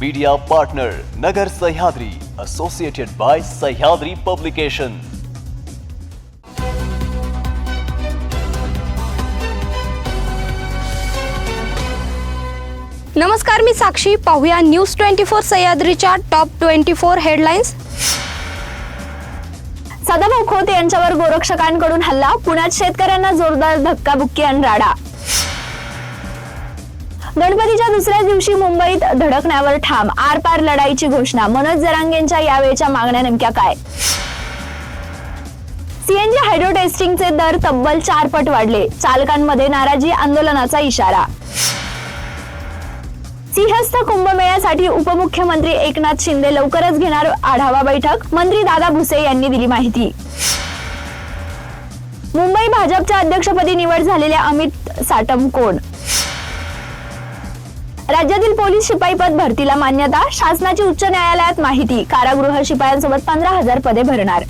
Media partner Nagar Sahyadri associated by Sahyadri publication नमस्कार मी साक्षी. पाहूया न्यूज ट्वेंटी फोर सह्याद्रीच्या top twenty four headlines Sadabhau Khot यांच्यावर गोरक्षकांकडून हल्ला. पुण्यात शेतकऱ्यांना जोरदार धक्काबुक्की आणि राडा. गणपतीच्या दुसऱ्या दिवशी मुंबईत धडकण्यावर ठाम आर पार लढाईची घोषणा. मनोज जरांगेंच्या यावेळच्या मागण्या नेमक्या काय? सीएनजी हायड्रो टेस्टिंगचे दर तब्बल चार पट वाढले. चालकांमध्ये नाराजी आंदोलनाचा इशारा. सिंहस्थ कुंभमेळ्यासाठी उपमुख्यमंत्री एकनाथ शिंदे लवकरच घेणार आढावा बैठक मंत्री दादा भुसे यांनी दिली माहिती. मुंबई भाजपच्या अध्यक्षपदी निवड झालेल्या अमित साटम कोण? राज्यातील पोलीस शिपाई पद भरतीला मान्यता शासनाची उच्च न्यायालयात माहिती. कारागृह शिपायांसोबत पंधरा हजार पदे भरणार.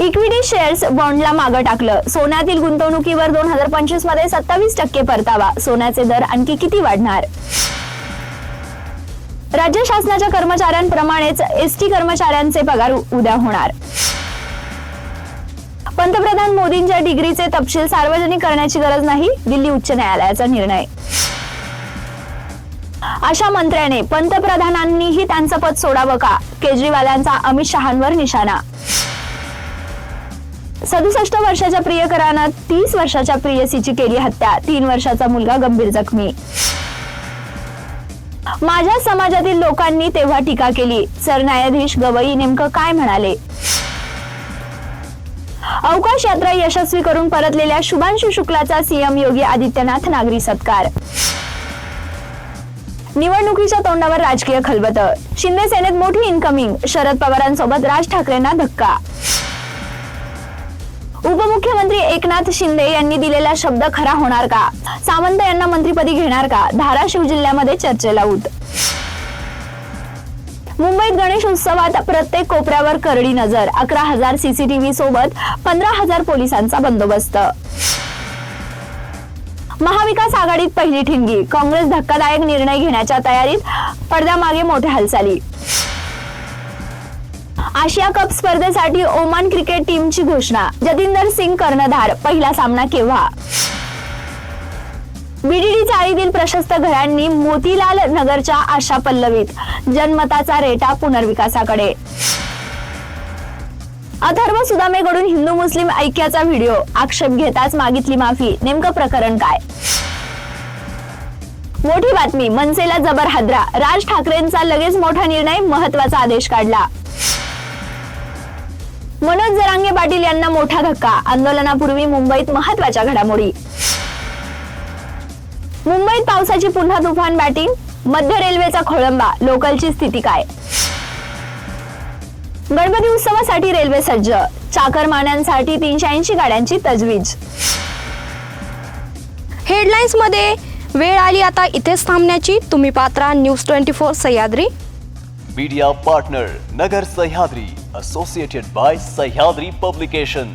इक्विटी शेअर्स बॉन्डला मागं टाकलं. सोन्यातील गुंतवणुकीवर दोन हजार पंचवीसमध्ये सत्तावीस टक्के परतावा. सोन्याचे दर आणखी किती वाढणार? राज्य शासनाच्या कर्मचाऱ्यांप्रमाणेच एसटी कर्मचाऱ्यांचे पगार उद्या होणार. पंतप्रधान मोदींच्या डिग्रीचे तपशील सार्वजनिक करण्याची गरज नाही दिल्ली उच्च न्यायालयाचा निर्णय. अशा मंत्र्याने पंतप्रधानांनीही त्यांचं पद सोडावं का? केजरीवालांचा अमित शहांवर निशाणा. सदुसष्ट वर्षाच्या प्रियकरानं तीस वर्षाच्या प्रियसीची केली हत्या तीन वर्षाचा मुलगा गंभीर जखमी. माझ्या समाजातील लोकांनी तेव्हा टीका केली सरन्यायाधीश गवई नेमकं काय म्हणाले? अवकाश यात्रा यशस्वी करून परतलेल्या शुभांशु शुक्लाचा सीएम योगी आदित्यनाथ नागरी सत्कार. निवडणुकीच्या तोंडावर राजकीय खलबत. शिंदे सेनेत मोठी इनकमिंग शरद पवारांसोबत राज ठाकरेंना धक्का. उपमुख्यमंत्री एकनाथ शिंदे यांनी दिलेला शब्द खरा होणार का? सामंत यांना मंत्रिपदी घेणार का? धाराशिव जिल्ह्यामध्ये चर्चेला उत मुंबईत गणेश उत्सवात प्रत्येक कोपऱ्यावर करडी नजर. अकरा हजार सीसीटीव्ही सोबत पंधरा हजार पोलिसांचा बंदोबस्त. महाविकास आघाडीत पहिली ठिणगी. काँग्रेस धक्कादायक निर्णय घेण्याच्या तयारीत पडद्यामागे मोठ्या हालचाली. आशिया कप स्पर्धेसाठी ओमान क्रिकेट टीमची घोषणा. जतिंदर सिंग कर्णधार. पहिला सामना केव्हा? मुंबईतील प्रशस्त घरांनी मोतीलाल नगरच्या आशा पल्लवीत. जनमताचा रेटा पुनर्विकासाकडे. अथर्व सुदामेकडून हिंदू मुस्लिम ऐक्याचा व्हिडिओ. आक्षेप घेताच मागितली माफी. नेमकं प्रकरण काय? मोठी बातमी मनसेला जबर हादरा. राज ठाकरेंचा लगेच मोठा निर्णय महत्त्वाचा आदेश काढला. मनोज जरांगे पाटील यांना मोठा धक्का. आंदोलनापूर्वी मुंबईत महत्त्वाच्या घडामोडी. मुंबईत पावसाची पुन्हा तुफान बॅटिंग मध्य रेल्वेचा खोळंबा लोकलची स्थिती काय? गणपती उत्सवासाठी रेल्वे सज्ज चाकरमान्यांसाठी तीनशे ऐंशी गाड्यांची तजवीज. हेडलाईन्समध्ये वेळ आली आता इथेच थांबण्याची. तुम्ही Patra news twenty four Sahyadri. Media partner Nagar Sahyadri associated by Sahyadri publication